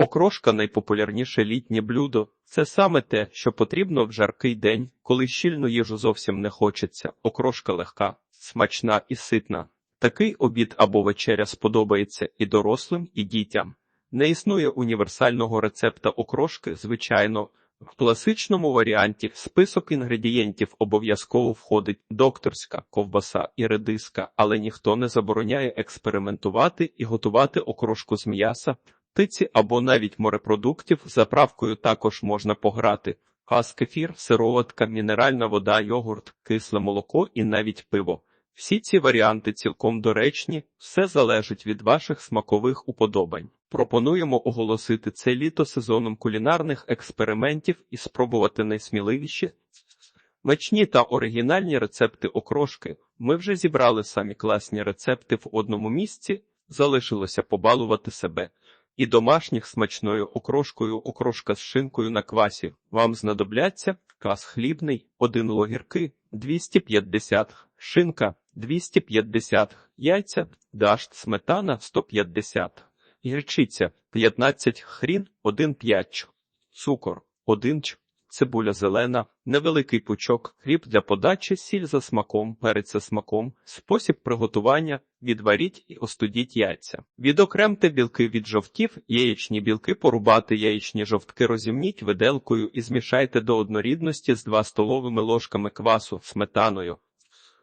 Окрошка найпопулярніше літнє блюдо. Це саме те, що потрібно в жаркий день, коли щільну їжу зовсім не хочеться. Окрошка легка, смачна і ситна. Такий обід або вечеря сподобається і дорослим, і дітям. Не існує універсального рецепта окрошки, звичайно. В класичному варіанті в список інгредієнтів обов'язково входить докторська ковбаса і редиска, але ніхто не забороняє експериментувати і готувати окрошку з м'яса, птиці або навіть морепродуктів. Заправкою також можна пограти. Газ, кефір, сироватка, мінеральна вода, йогурт, кисле молоко і навіть пиво. Всі ці варіанти цілком доречні, все залежить від ваших смакових уподобань. Пропонуємо оголосити це літо сезоном кулінарних експериментів і спробувати найсміливіші, смачні та оригінальні рецепти окрошки. Ми вже зібрали самі класні рецепти в одному місці, залишилося побалувати себе. І домашніх смачною окрошкою окрошка з шинкою на квасі. Вам знадобляться квас хлібний, 1 логірки, 250, шинка, 250, яйця, дашт, сметана, 150, гірчиця, 15 хрін, 1 п'яч, цукор, 1 ч, цибуля зелена, невеликий пучок, хліб для подачі, сіль за смаком, перець за смаком, спосіб приготування, відваріть і остудіть яйця. Відокремте білки від жовтів, яєчні білки порубати, яєчні жовтки розімніть виделкою і змішайте до однорідності з 2 столовими ложками квасу, сметаною,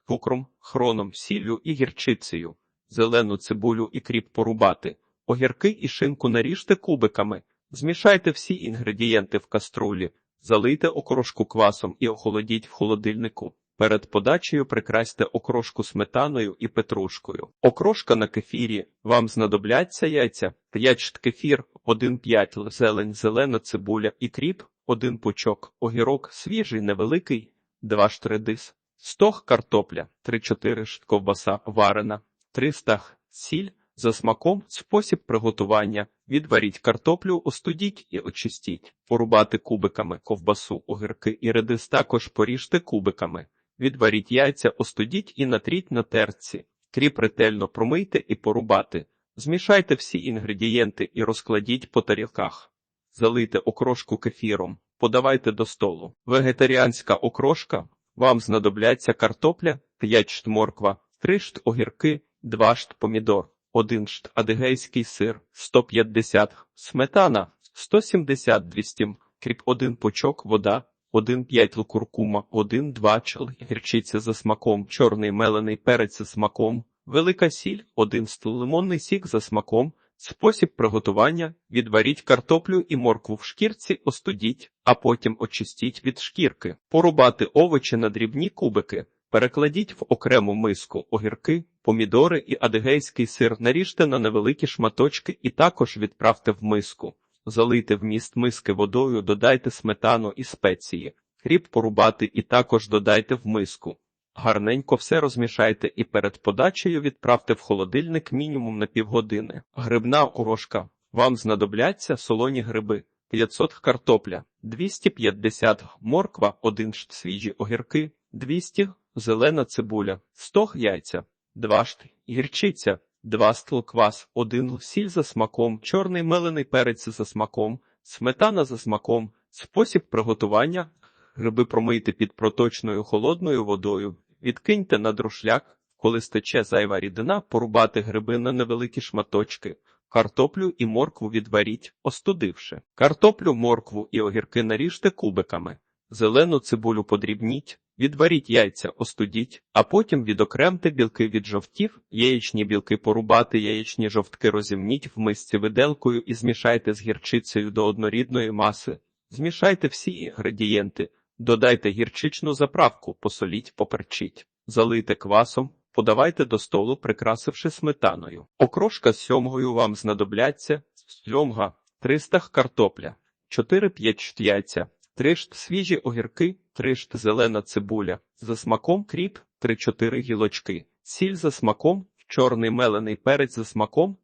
цукром, хроном, сіллю і гірчицею. Зелену цибулю і кріп порубати. Огірки і шинку наріжте кубиками. Змішайте всі інгредієнти в каструлі. Залийте окрошку квасом і охолодіть в холодильнику. Перед подачею прикрасьте окрошку сметаною і петрушкою. Окрошка на кефірі. Вам знадобляться яйця, 5 шт кефір, 1-5 зелень, зелена цибуля і кріп, 1 пучок, огірок свіжий, невеликий, 2 шт редис, стог картопля, 3-4 шт ковбаса варена, 300 сіль, за смаком спосіб приготування. Відваріть картоплю, остудіть і очистіть. Порубати кубиками ковбасу, огірки і редис також поріжте кубиками. Відваріть яйця, остудіть і натріть на терці. Кріп ретельно промийте і порубати. Змішайте всі інгредієнти і розкладіть по тарілках. Залийте окрошку кефіром. Подавайте до столу. Вегетаріанська окрошка. Вам знадобляться картопля, 5 шт морква, 3 шт огірки, 2 шт помідор. 1 шт адигейський сир 150, сметана 170 200, кріп 1 пучок, вода 1,5 куркума, 1-2 чл, гірчиця за смаком, чорний мелений перець за смаком, велика сіль, 1 стул лимонний сік за смаком. Спосіб приготування відваріть картоплю і моркву в шкірці, остудіть, а потім очистіть від шкірки, порубати овочі на дрібні кубики. Перекладіть в окрему миску огірки, помідори і адигейський сир, наріжте на невеликі шматочки і також відправте в миску. Залийте вміст миски водою, додайте сметану і спеції, хріб порубати і також додайте в миску. Гарненько все розмішайте і перед подачею відправте в холодильник мінімум на півгодини. Грибна окрошка. Вам знадобляться солоні гриби, 500 картопля, 250 морква, 1 свіжі огірки, 200 зелена цибуля, 100 яйця, 2 шт гірчиця, 2 стл квас, 1 сіль за смаком, чорний мелений перець за смаком, сметана за смаком, спосіб приготування, гриби промийте під проточною холодною водою, відкиньте на друшляк, коли стече зайва рідина, порубати гриби на невеликі шматочки. Картоплю і моркву відваріть, остудивши. Картоплю, моркву і огірки наріжте кубиками. Зелену цибулю подрібніть, відваріть яйця, остудіть, а потім відокремте білки від жовтів, яєчні білки порубати, яєчні жовтки розімніть в мисці виделкою і змішайте з гірчицею до однорідної маси. Змішайте всі інгредієнти, додайте гірчичну заправку, посоліть, поперчіть, залийте квасом. Подавайте до столу, прикрасивши сметаною. Окрошка з сьомгою вам знадобляться сьомга, 300 картопля, 4-5 яйця, 3 шт свіжі огірки, 3 шт зелена цибуля, за смаком кріп, 3-4 гілочки, сіль за смаком, чорний мелений перець за смаком,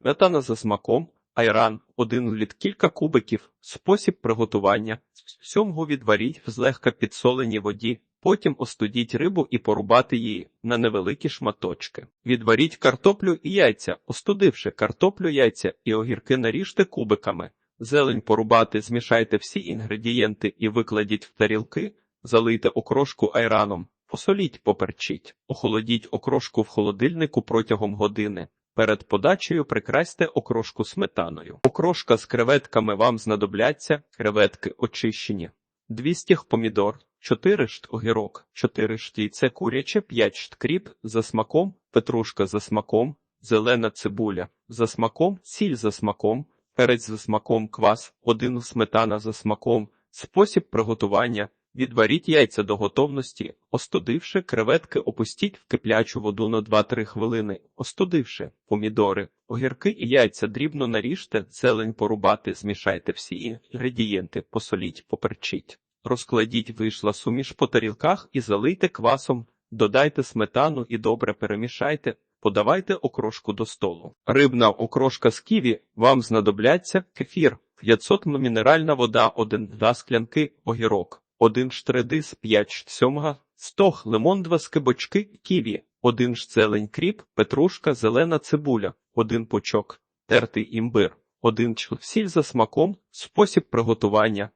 сметана за смаком, айран, 1 літ кілька кубиків, спосіб приготування. Сьомгу відваріть в злегка підсоленій воді, Потім остудіть рибу і порубати її на невеликі шматочки. Відваріть картоплю і яйця, остудивши картоплю, яйця і огірки наріжте кубиками. Зелень порубати, змішайте всі інгредієнти і викладіть в тарілки, залийте окрошку айраном, посоліть, поперчіть, охолодіть окрошку в холодильнику протягом години. Перед подачею прикрасьте окрошку сметаною. Окрошка з креветками вам знадобляться, креветки очищені. 200 помідор, 4 шт огірок, 4 шт яйце куряче, 5 шт кріп за смаком, петрушка за смаком, зелена цибуля за смаком, сіль за смаком, перець за смаком, квас, 1 сметана за смаком. Спосіб приготування. Відваріть яйця до готовності, остудивши креветки, опустіть в киплячу воду на 2-3 хвилини, остудивши помідори, огірки і яйця дрібно наріжте, зелень порубати, змішайте всі інгредієнти, посоліть, поперчіть. Розкладіть вийшла суміш по тарілках і залийте квасом, додайте сметану і добре перемішайте, подавайте окрошку до столу. Рибна окрошка з ківі вам знадобляться кефір, 500 м мінеральна вода, 1 2 склянки, огірок, 1 штредис, 5 шт сьомга, стог, лимон, 2 скибочки, ківі, 1 ш зелень кріп, петрушка, зелена цибуля, 1 пучок, тертий імбир, 1 чл сіль за смаком, спосіб приготування.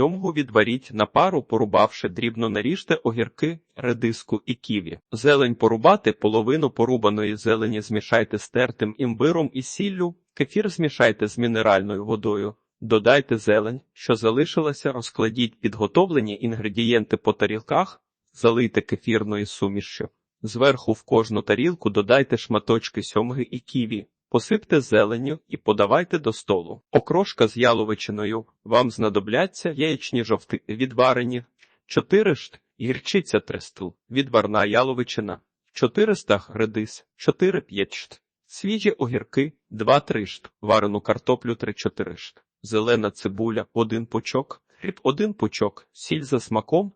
Сьомгу відваріть на пару, порубавши дрібно наріжте огірки, редиску і ківі. Зелень порубати, половину порубаної зелені змішайте з тертим імбиром і сіллю, кефір змішайте з мінеральною водою. Додайте зелень, що залишилася, розкладіть підготовлені інгредієнти по тарілках, залийте кефірною сумішшю. Зверху в кожну тарілку додайте шматочки сьомги і ківі. Посипте зеленню і подавайте до столу. Окрошка з яловичиною. Вам знадобляться яєчні жовти відварені, 4 шт, гірчиця 3 стл, відварна яловичина, 400 редис, 4-5 шт, свіжі огірки 2-3 шт, варену картоплю 3-4 шт, зелена цибуля 1 пучок, хліб 1 пучок, сіль за смаком,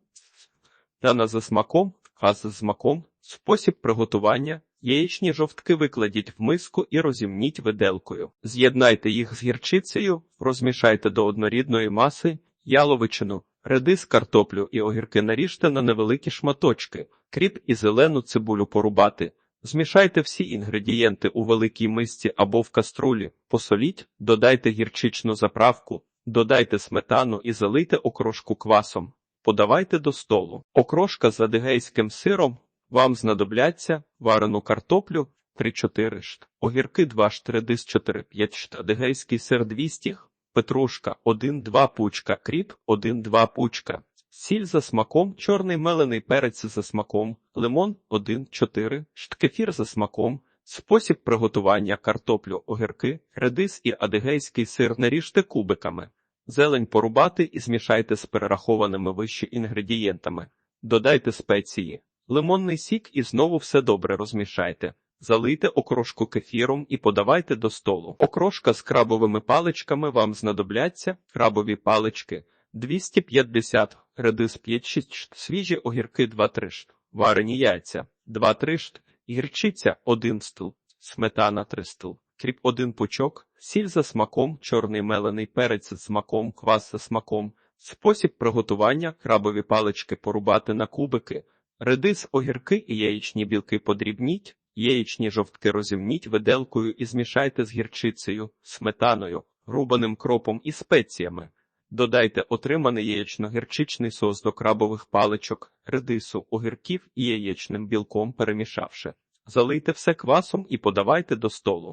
дана за смаком, газ з смаком, спосіб приготування. Яєчні жовтки викладіть в миску і розімніть виделкою. З'єднайте їх з гірчицею, розмішайте до однорідної маси, яловичину, редис, картоплю і огірки наріжте на невеликі шматочки, кріп і зелену цибулю порубати. Змішайте всі інгредієнти у великій мисці або в каструлі, посоліть, додайте гірчичну заправку, додайте сметану і залийте окрошку квасом. Подавайте до столу. Окрошка з адигейським сиром вам знадобляться варену картоплю 3-4 шт, огірки 2 шт, редис 4-5 шт, адигейський сир 200 х, петрушка 1-2 пучка, кріп 1-2 пучка, сіль за смаком, чорний мелений перець за смаком, лимон 1-4 шт, кефір за смаком, спосіб приготування картоплю, огірки, редис і адигейський сир наріжте кубиками. Зелень порубати і змішайте з перерахованими вище інгредієнтами. Додайте спеції. Лимонний сік і знову все добре розмішайте. Залийте окрошку кефіром і подавайте до столу. Окрошка з крабовими паличками вам знадобляться крабові палички 250, редис 5-6 шт, свіжі огірки 2-3 шт, варені яйця 2-3 шт, гірчиця 1 стл, сметана 3 стл, кріп 1 пучок, сіль за смаком, чорний мелений перець за смаком, квас за смаком. Спосіб приготування крабові палички порубати на кубики. Редис, огірки і яєчні білки подрібніть, яєчні жовтки розімніть виделкою і змішайте з гірчицею, сметаною, рубаним кропом і спеціями. Додайте отриманий яєчно-гірчичний сос до крабових паличок, редису, огірків і яєчним білком перемішавши. Залийте все квасом і подавайте до столу.